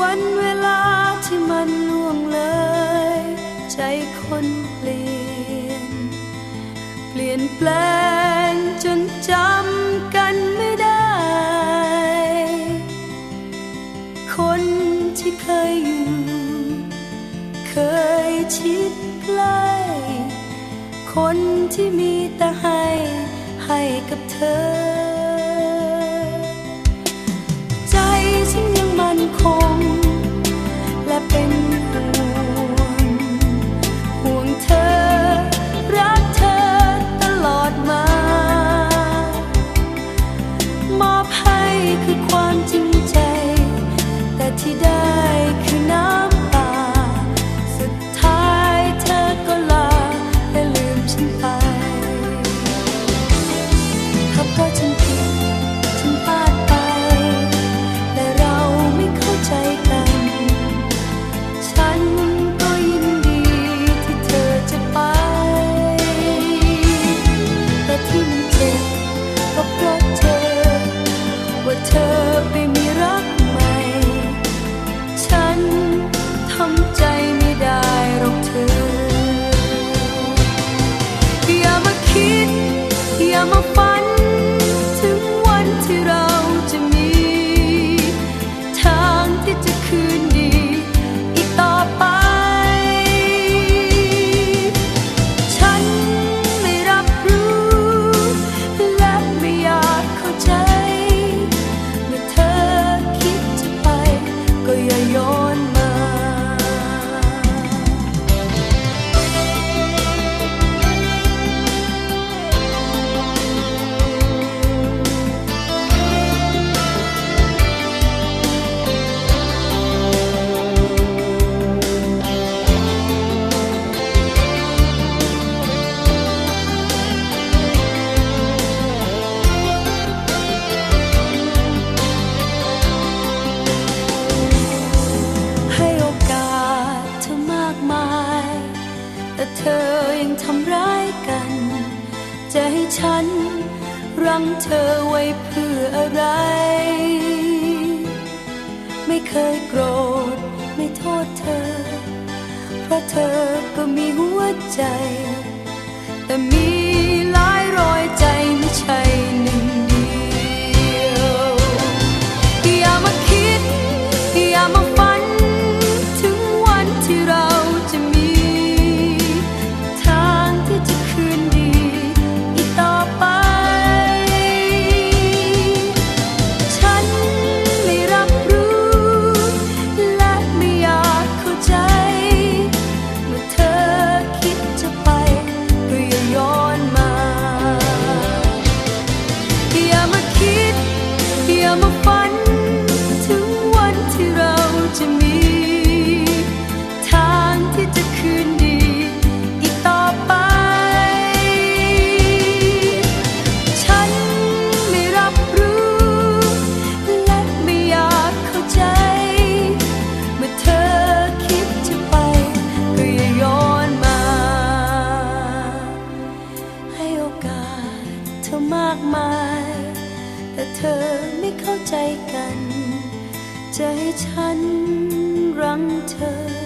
วันเวลาที่มันล่วงเลย ใจคนเปลี่ยน เปลี่ยนแปลงจนจำกันไม่ได้ คนที่เคยอยู่ เคยชิดใกล้ คนที่มีแต่ให้ให้กับเธอ ใจฉันยังมันคง ทำร้ายกัน จะให้ฉันรั้งเธอไว้เพื่ออะไร ไม่เคยโกรธ ไม่โทษเธอ เพราะเธอก็มีหัวใจ เธอไม่เข้าใจกัน จะให้ฉันรังเธอ